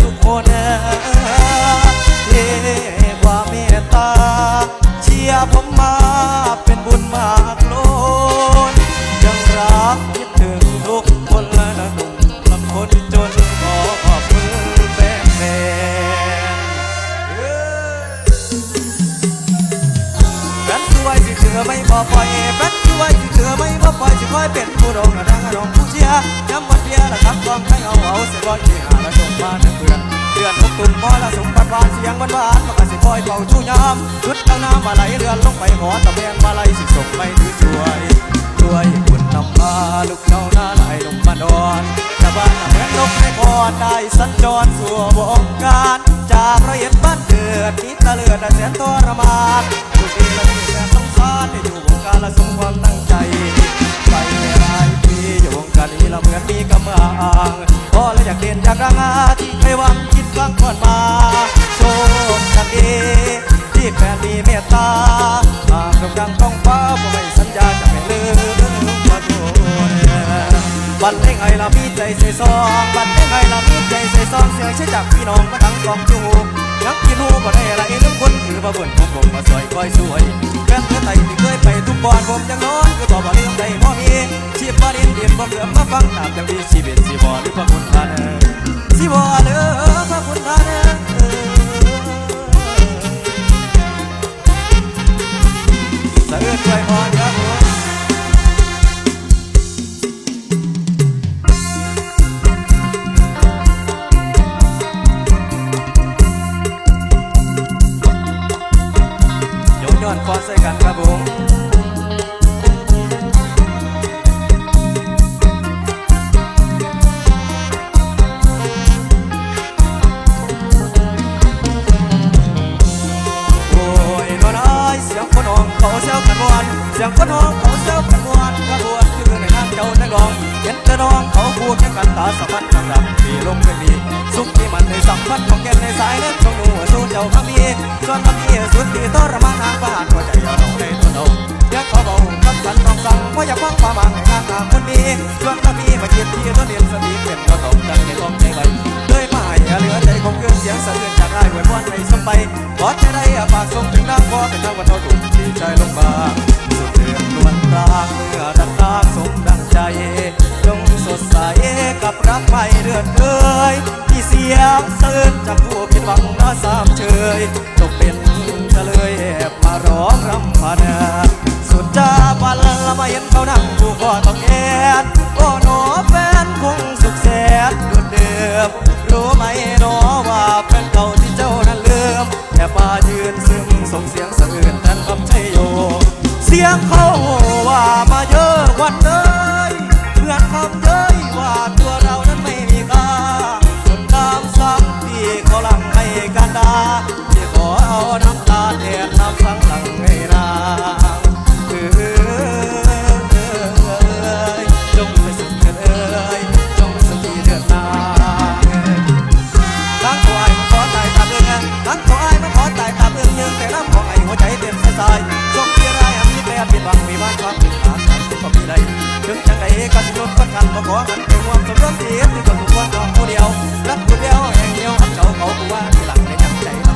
ทุกคนเทความเมตตา เชียร์ผมมาเป็นบุญมากล้นยังรักคิดถึงทุกคนและนะหนุ่มลำคนจนขอขอบคุณแฟนแฟนแฟนสวยสิเธอไม่พอปล่อยแฟน อไม่พอปล่อยสิคอยเป็นผู้รองระดังรองผู้เชียร์ย้ำวันเบียร์ละครับกองให้เอาเอาเสียบอลที่หาละส่งมาเดือนเดือนหกตุ่มพอละสมบัติบานเสียงวานหวานมันก็สิคอยเป่าชูยามชุดตั้งน้ำมาไหลเรือนลงไปหอตะแบงมาไหลสิส่งไปถือช่วยด้วยบุญนำพาลูกเจ้าหน้าไหลลงมาดอนชาวบ้านเหมือนนกในพรได้สัญจรสู่วงการจากระเอียดบ้านเกิดนิดตะเลือดแสนทรมานทุกทีละทีแสนสงสารได้อยู่ การละสมความตั้งใจ ไปไม่หลายปีอยู่วงการนี้เราเหมือนมีกำลังพอแล้วอยากเด่นอยากดังอาที่เคยหวังคิดฟังก่อนมาโชคดีที่แฟนมีเมตตาหากโด่งดังต้องฟ้าผมไม่สัญญาจะไม่ลืมขอโทษบันเล่งไห้ละมีใจใส่ซองบันเล่งไห้ละมีใจใส่ซองเสียงใช้จากพี่น้องมาทั้งกองจูบ นักกินหูบ่ได้อะไรนึกคนถือมาบ่นของผมมาสวยคอยสวยแฟนเธอไต่ที่เคยไปทุกบอนผมยังนอนคือบอบ่ลืมใจพ่อมีชีพบ่ดินดินบ่เหลือมาฟังตามจังดีชีวิตสิบ่หรือพระคุณพานสิบ่เหลือพระคุณพาเนสะอื้นไว้พอครับ ฟังความหมายในงารตามคนมีส่วนคำมีมาเกียรติต้นเรียนสติเป็นเราต้องจังในต้องใจไว้เลยมาให้เหลือใจคงเกินเสียงสะเทือนจากได้หวยพรในสมไปขอใจได้ สียงเขาว่ามาเยอะวันเลย มันบ่ขอกันเป็นความสมรสเสียที่ก็สุขวันดอกผู้เดียวรักผู้เดียวแห่งเดียวอันเก่าเขาผู้ว่าที่หลังในยังใจเรา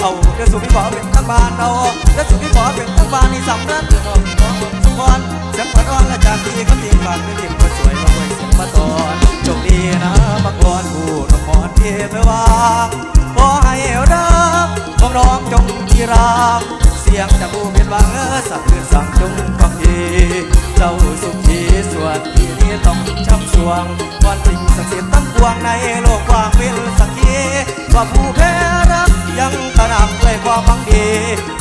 เอาเดี๋ยวสุพี่ขอเป็นทั้งบ้านเราเดี๋ยวสุพี่ขอเป็นทั้งบ้านนี่สำนักของของทุกคนเสียงขวัญอ่อนและจากที่คำจริงฝากเป็นทีมคนสวยมาไว้สียงมาตอนโชคดีนะบักบอนผู้นมอนเที่เมื่อวาขอให้รักของน้องจง ที่รัก เสียงจากผู้เป็นวังเออสักคืนสั่งจงฟังดีเจ้าสุขีส่วนที่นี้ต้องช้ำสวงวันจริงศักดิ์สิทธิ์ตั้งปวงในโลกกว้างเป็นสักขีว่าผู้แพ้รักยังตระหนักเลยความหวังดี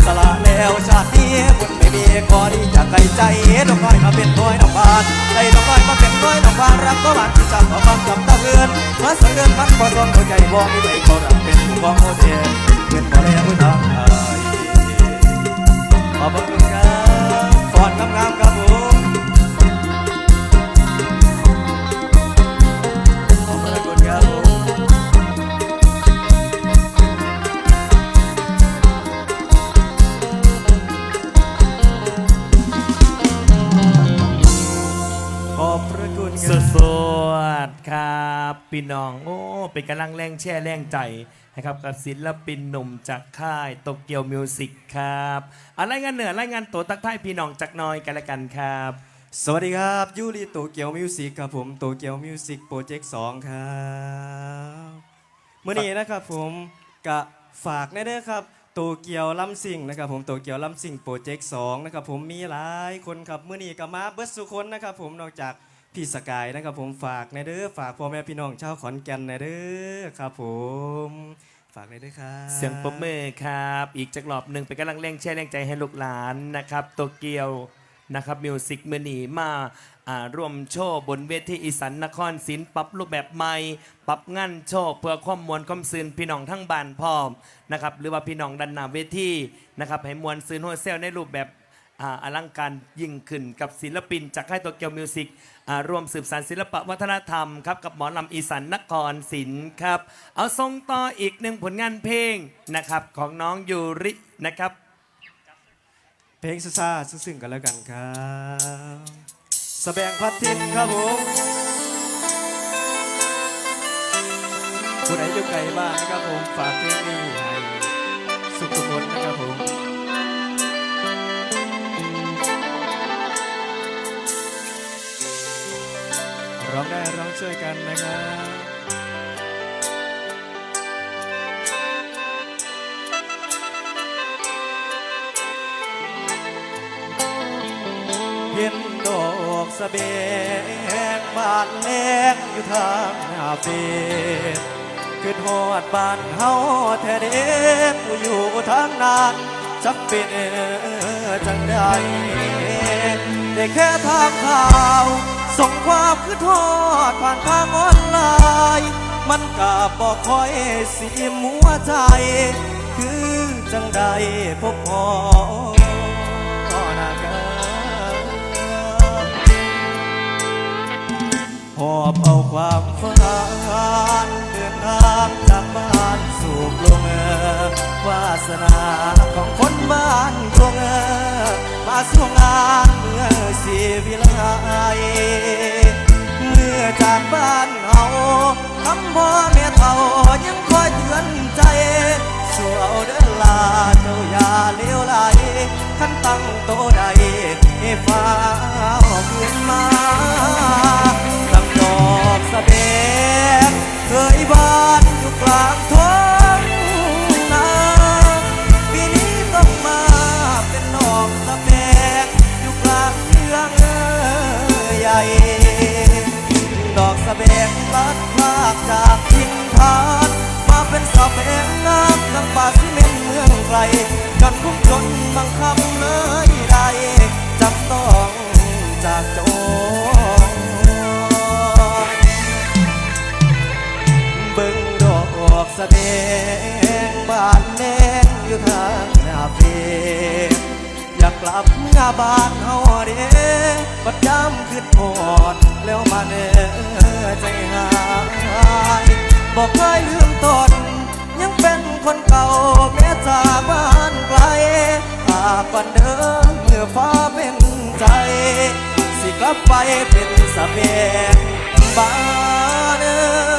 สละแล้วชาตินี้บุญไม่มีขอดีจากไกลใจน้องน้อยมาเป็นน้อยน้องบานใจน้องน้อยมาเป็นน้อยน้องบานรักก็บานที่จับขอฟังกับตาเอือนมาสังเกินมันพอส่วนหัวใจบอกไม่ได้เขารักเป็นผู้ของโอเท เป็นบ่แล้วผู้ทำไทยขอบคุณครับฟอนงามๆครับผมขอบคุณครับผมขอบพระคุณคสรับสดครับพี่น้อง โอ้ เป็นกำลังแรงแช่แรงใจ นะครับกับศิลปินหนุ่มจากค่ายโตเกียวมิวสิกครับอะไรายงานเหนือรายงานตัวตักท้ายพี่น้องจากน้อยกันละกันครับ สวัสดีครับยูริโตเกียวมิวสิกครับผมโตเกียวมิวสิกโปรเจกต์2ครับเมื่อนี้นะครับผมกะฝากแน่เด้อครับโตเกียวลัมซิงนะครับผมโตเกียวลัมซิงโปรเจกต์2นะครับผมมีหลายคนครับเมื่อนี้ก็มาเบิร์ดสุคนนะครับผมนอกจากพี่สกายนะครับผมฝากแน่เด้อฝากพ่อแม่พี่น้องชาวขอนแก่นแน่เด้อครับผม ฝากเลยด้วยครับเสียงปรบมือครับ อีกจักรอบหนึ่งเป็นกำลังแรงแช่แรงใจให้ลูกหลานนะครับโตเกียวนะครับมิวสิกเมื่อนี้มาอ่าร่วมโชว์บนเวทีอีสานนครศิลป์ปรับรูปแบบใหม่ ปรับงานโชว์เพื่อความมวลความซืนพี่น้องทั้งบ้านพร้อมนะครับหรือว่าพี่น้องดันหนาเวทีนะครับให้มวลซืนโฮเซลในรูปแบบ อลังการยิ่งขึ้นกับศิลปิน จากค่ายโตเกียวมิวสิกอ่ารวมสืบสานศิลปะวัฒนธรรมครับกับหมอลำอีสานนครศิลป์ครับ เอาทรงต่ออีกหนึ่งผลงานเพลงนะครับของน้องยูรินะครับ เพลงซ่าๆซึ้งๆกันแล้วกันครับสแบงพัดทินครับผมผู้ใดอยู่ไกลบ้านนะครับผมฝากเพลงนี้ให้สุขทุกคน ร้องได้ร้องช่วยกันนะครับเห็นดอกสะเบกบานแลงอยู่ทางหน้าเฟซคือทอดบ้านเฮาแท้เด็กผู้อยู่ทางนั้นจักเป็นจังใดได้แค่ทางข่าว ส่งความคือทอดผ่านทางออนไลน์ มันก็บอกคอยสีมัวใจ คือจังใดพบพอหน้ากันหอบเอาความฝันเดินทางจากบ้านสู่กรุงเออวาสนาของคนบ้านกรุงเออมาสู่งาน สีวิไลเมื่อจากบ้านเฮาคำพ่อแม่เฒ่ายังคอยเตือนใจสู่เอาเดินลาเจ้าอย่าเลี้ยวไหลขันตั้งโตใดให้ฟ้าขึ้นมาตั้งดอกสะเบกเคยบานอยู่กลางท้อง จากทิ้งทานมาเป็นสะเบกน้ำดังป่าซีเมนเมืองไกลจนคุ้มจนบังคับเลยได้จำต้องจากโจเบิ่งดอกสดงบานแนงอยู่ทางหน้าเฟอยากกลับหน้าบ้านเฮาเด้บัดยามขึ้นหอดแล้วมาเนื้อ ใจหายบอกเคยลืมตน ยังเป็นคนเก่าแม้จากบ้านไกลหากวันเดิมเมื่อฟ้าเป็นใจ สิกลับไปเป็นสะเบงบ้านเออ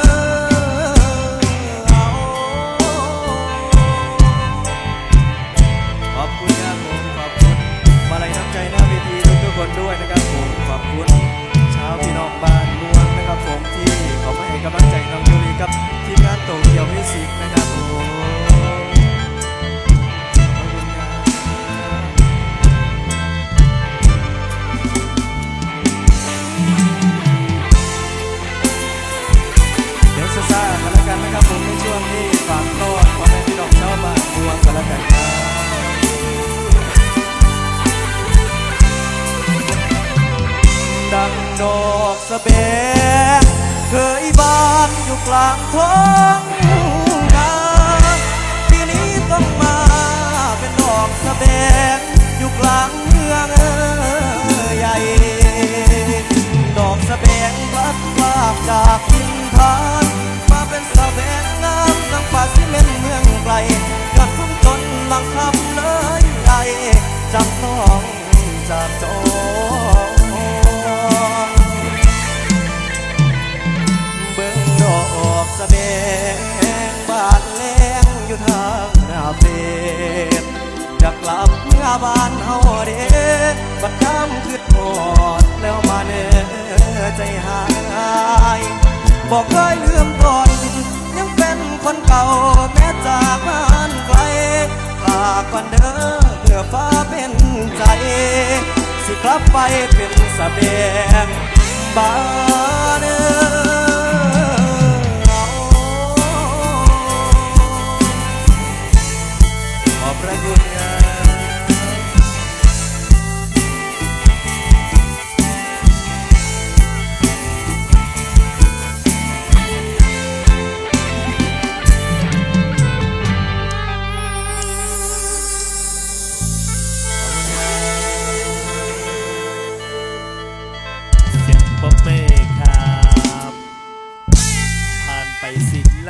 กลางท้องนาปีนี้ต้องมาเป็นดอกสะเบงอยู่กลางเมืองใหญ่ ดอกสะเบงพลัดพรากจาก บัดย้ำคืดหอดแล้วมาเนื้อใจหายบอกเคยลืมตอนยังเป็นคนเก่าแม้จากบ้านไกลฝากก่อนเด้อเพื่อฟ้าเป็นใจ สิกลับไปเป็นสะเบงบ้านเออ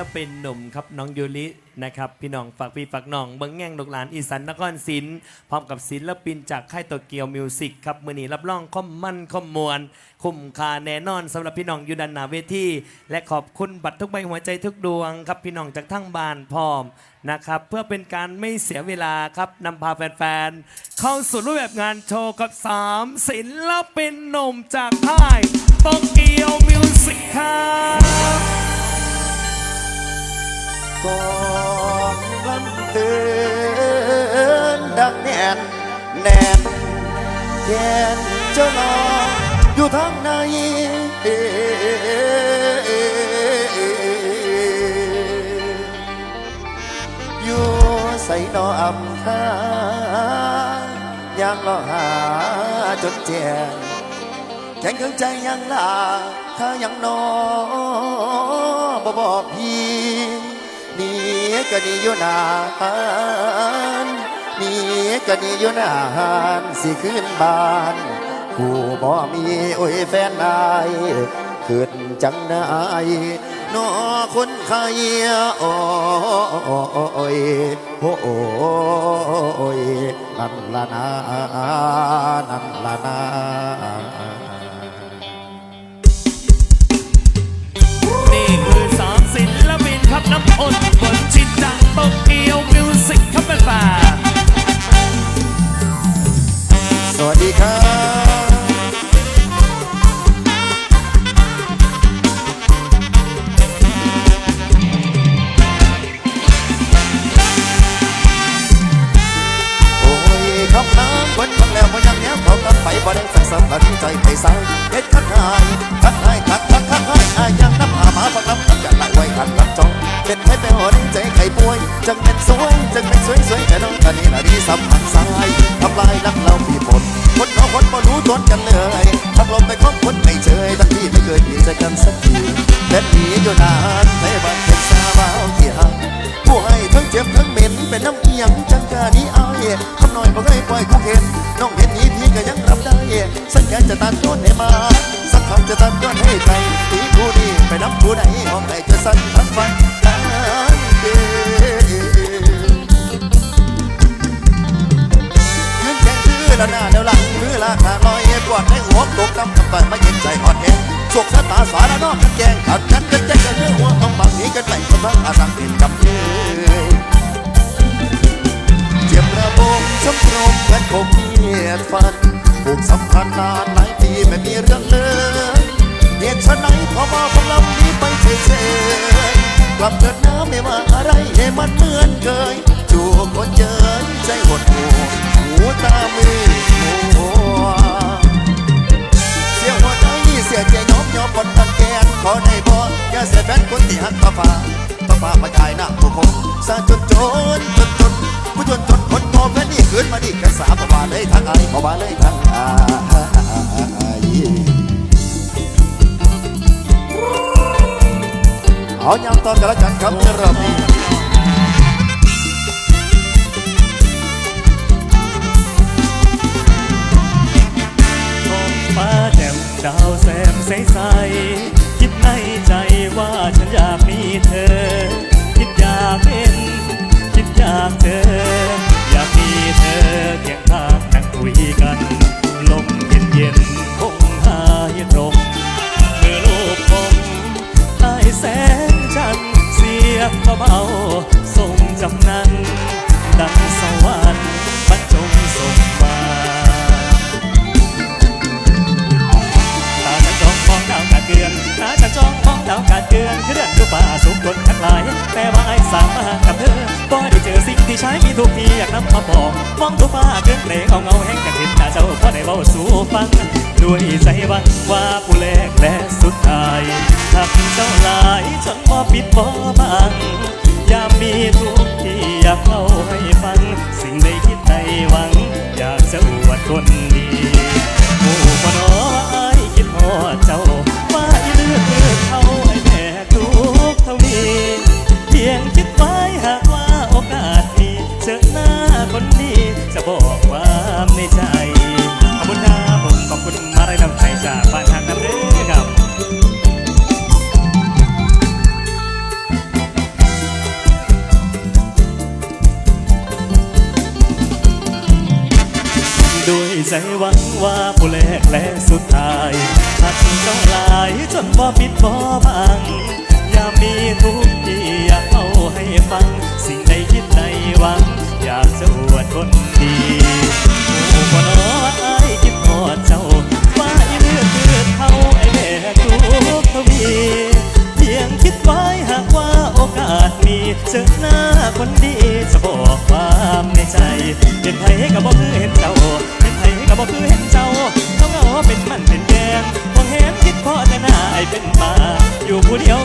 ศิลปินหนุ่มครับน้องยูรินะครับพี่น้องฝากพี่ฝากน้องเบิ้งแง่งลูกหลานอีสานนครศิลป์พร้อมกับศิลปินจากค่ายโตเกียวมิวสิกครับมือนี้รับรองข้อมมั่นข้อมมวลคุ้มค่าแน่นอนสำหรับพี่น้องยูดันนาเวทีและขอบคุณบัตรทุกใบหัวใจทุกดวงครับพี่น้องจากทั้งบ้านพร้อมนะครับเพื่อเป็นการไม่เสียเวลาครับนำพาแฟนๆเข้าสู่รูปแบบงานโชว์กับ3ศิลปินหนุ่มจากค่ายโตเกียวมิวสิกครับ กองลำเตือนดังแน่นแน่นแกนเจ้าน้องอยู่ทางในอยู่ใส่นออำคายังรอหาจนแจ้งแข็งเครื่องใจยังลาถ้ายังนอบ่บอกพี่ ก็นี่อยู่นานนี่ก็นี่อยู่นานสิขึ้นบ้านกูบ่มีโอ้ยแฟนนายขึ้นจังนายนอคนไข้โอ้ยโอ้ยนั่นละนานั่นละนานี่คือสามศิลปินครับน้ำอ้น โตเกียวมิวสิกครับแฟนสวัสดีครับโอ้ยคำน้ำคนฟังแล้วมันยังแย้มเขากลับไปบ่ได้สักสัมผัสใจไปใส่เฮ็ดคัดหายคัดหายคัดคัดคัดหายอายยัง จังเป็นสวยจังเป็นสวยสวยแต่น้องคนนี้ละดีสัมผัสสาย โชคชะตาสารนอกกันแกงขัดกันกันแจ้งกันเนื้อหัวต้องบังนี้กันไปคนทั้งอาสังเป็นจำเลยเจ็บระบมช้ำรงเหมือนคมเมียดฟันผูกสัมพันธ์นานหลายปีไม่มีเรื่องเลยเหตุฉะไหนพอมาฟังลำนี้ไปเฉยๆกลับเกิดน้ำไม่ว่าอะไรให้มันเหมือนเคยจูบคนเจอใจหดหูหูตามือมัวเสียหัวใจ เสียใจยอมยอมปนปันแกนขอได้บ่อย่าเสียแฟนคนที่หักตาฟ้าตาฟ้ามาจ่ายหน้าผู้คนสร้าจนจนจนจนผู้จนจนคนพอแค่นี้ขืนมาดิกระสาบวาเลยทางไอ้บ่ว่าเลยทางไอ้เอายามตอนกรนละกันครับเริ่ม ดาวแสมใสๆคิดในใจว่าฉันอยากมีเธอ คิดอยากเป็น คิดอยากเจอ อยากมีเธอเคียงข้างนั่งคุยกัน ลมเย็นๆคงหายตรงเมื่อลูกผมใต้แสงจันทร์เสียงเบาๆส่งจำนั้น ดังสว่าง ฟ้องทุกฟ้าเกิดเรงเอาเงาแห้งกันเห็นตาเจ้าพ่อในเบาสู่ฟัง ด้วยใจวังว่าผู้แรกและสุดท้ายทักเจ้าหลายจนบ่ปิดบ่บัง บอกความในใจ ขอบคุณครัผมขอบคุณมาไรน้ำใจจากบ้านทางน้ำเรือครับด้วยใจหวังว่าผู้แรกและสุดท้ายหักเจ้าหลายจนบ่ปิดบ่บังอย่ามีทุกข์ที่อยากเอาให้ฟัง สิ่งใดคิดใดหวัง อยากสะอวดคนดีหมู่บ่นอไอ้คิบทอดเจ้าว่าอีเลือดเลือดเท่าไอ้แม่ทุกทวีเพียงคิดไว้หากว่าโอกาสมีเจอหน้าคนดีจะบอกความในใจ เป็นไทยกับบ่คือเห็นเจ้า เป็นไทยกับบ่คือเห็นเจ้าเขาเงาเป็นมันเป็นแกงมองเห็นคิดพอแต่หน้าไอ้เป็นมาอยู่ผู้เดียว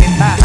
gente va.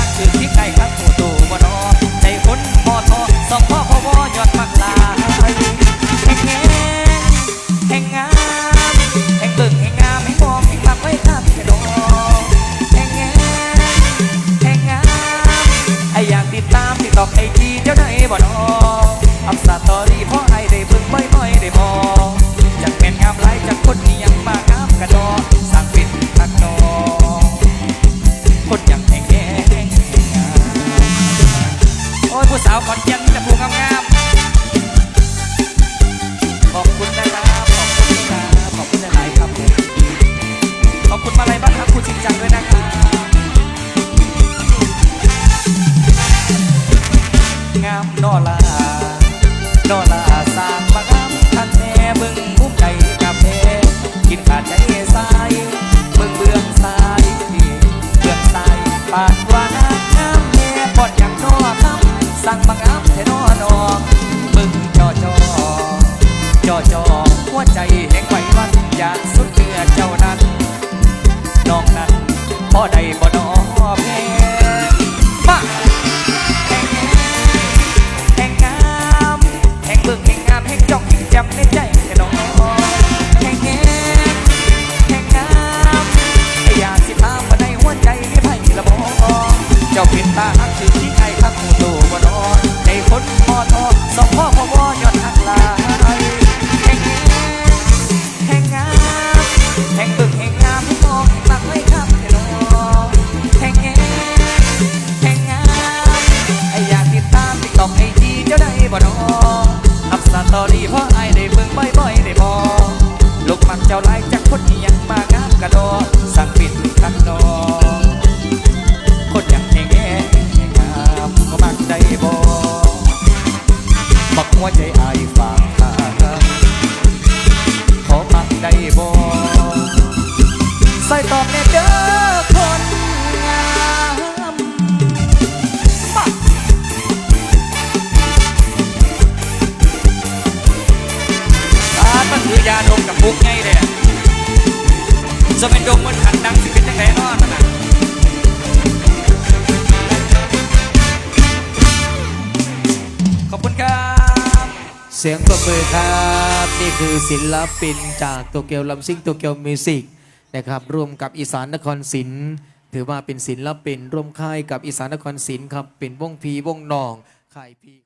สียงปรบมือครับ นี่คือศิลปินจากโตเกียวลัมซิงโตเกียวมิวสิกนะครับร่วมกับอีสานนครศิลป์ถือว่าเป็นศิลปินร่วมค่ายกับอีสานนครศิลป์ครับเป็นวงพีวงนองค่ายพี